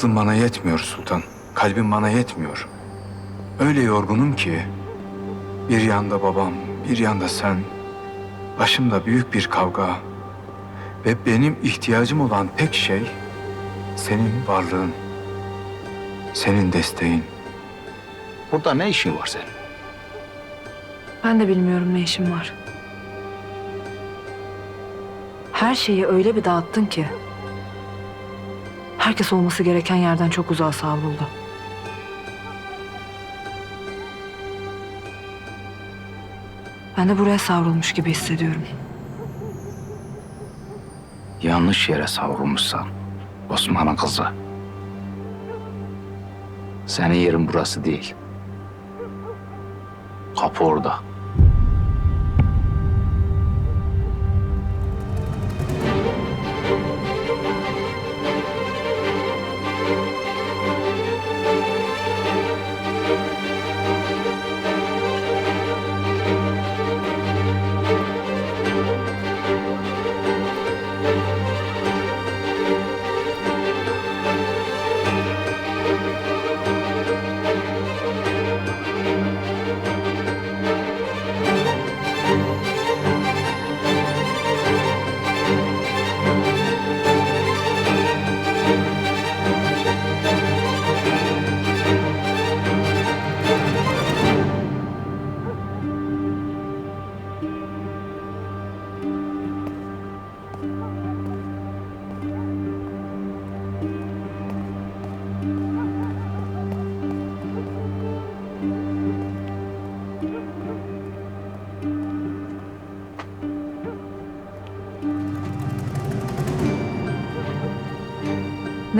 Aklım bana yetmiyor sultan. Kalbim bana yetmiyor. Öyle yorgunum ki bir yanda babam, bir yanda sen. Başımda büyük bir kavga. Ve benim ihtiyacım olan tek şey senin varlığın. Senin desteğin. Burada ne işin var senin? Ben de bilmiyorum ne işim var. Her şeyi öyle bir dağıttın ki. Herkes olması gereken yerden çok uzağa savruldu. Ben de buraya savrulmuş gibi hissediyorum. Yanlış yere savrulmuşsan. Osman'ın kızı. Senin yerin burası değil. Kapı orada.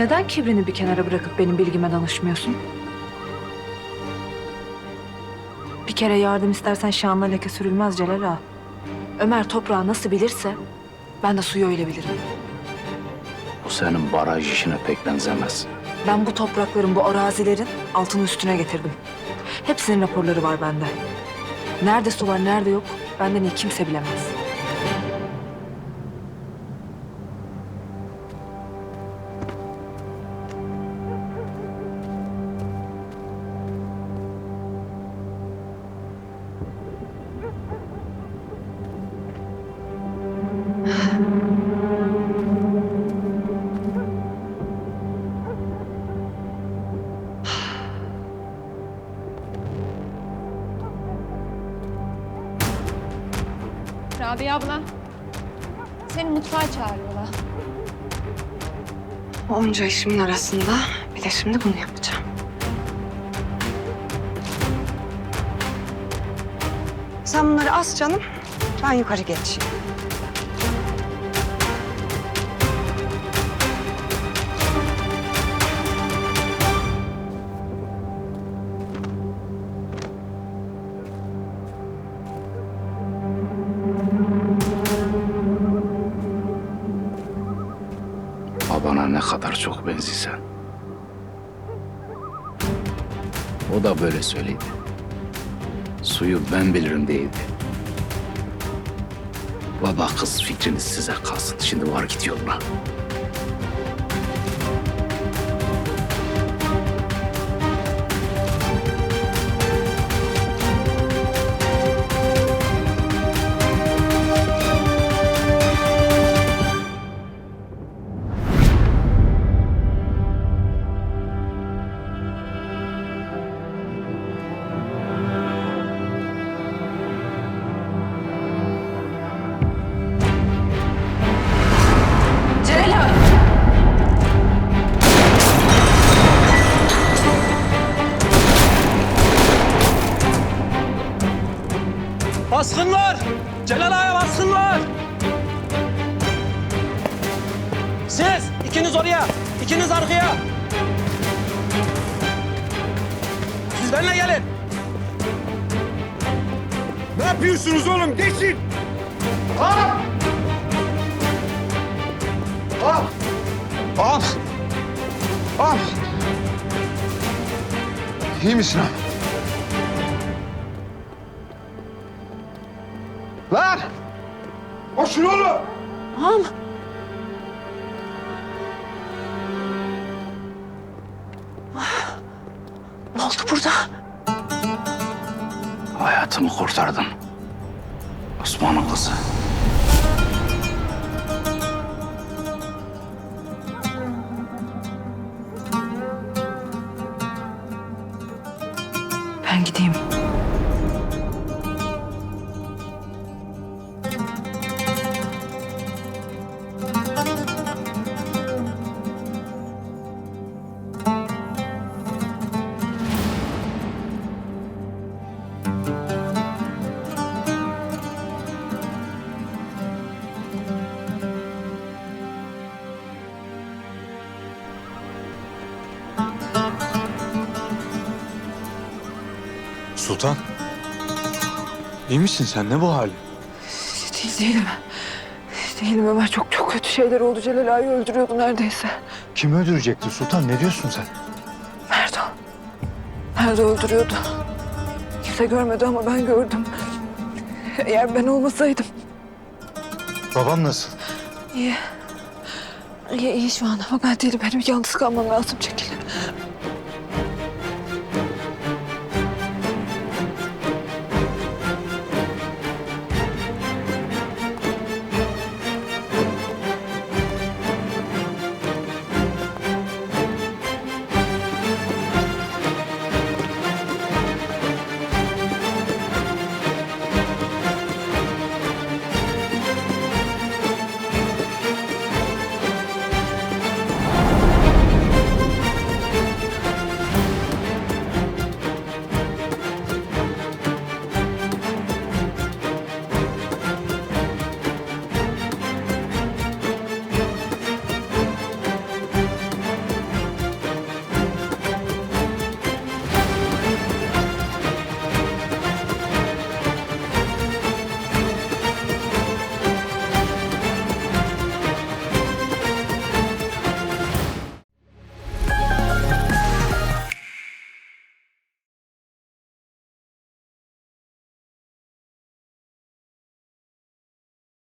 Neden kibrini bir kenara bırakıp benim bilgime danışmıyorsun? Bir kere yardım istersen şanla leke sürülmez Celal ağa. Ömer toprağı nasıl bilirse ben de suyu öyle bilirim. Bu senin baraj işine pek benzemez. Ben bu toprakların, bu arazilerin altını üstüne getirdim. Hepsinin raporları var bende. Nerede su var, nerede yok benden iyi kimse bilemez. Rabia abla. Seni mutfağa çağırıyorlar. Onca işimin arasında bir de şimdi bunu yapacağım. Sen bunları as canım. Ben yukarı geçeyim. Kadar çok benziysen. O da böyle söyledi. Suyu ben bilirim değildi. Baba kız fikriniz size kalsın. Şimdi var git yoluna. Celal Ağa'ya baskınlar! Siz ikiniz oraya, ikiniz arkaya. Siz benimle gelin. Ne yapıyorsunuz oğlum? Geçin! Al! Al! Al! Al! İyi misin abi? Lan! Koşun oğlum! Ağam, oldu burada? Hayatımı kurtardın. Osman'ın kızı. Ben gideyim. Sultan. İyi misin sen? Ne bu hali? Değil, değilim. Değilim Ömer. Çok çok kötü şeyler oldu. Celal Ağa'yı öldürüyordu neredeyse. Kim öldürecekti Sultan? Ne diyorsun sen? Merdo. Merdo öldürüyordu. Kimse görmedi ama ben gördüm. Eğer ben olmasaydım. Babam nasıl? İyi. İyi, iyi şu an ama ben değilim. Benim yalnız kalmam lazım. Çekil.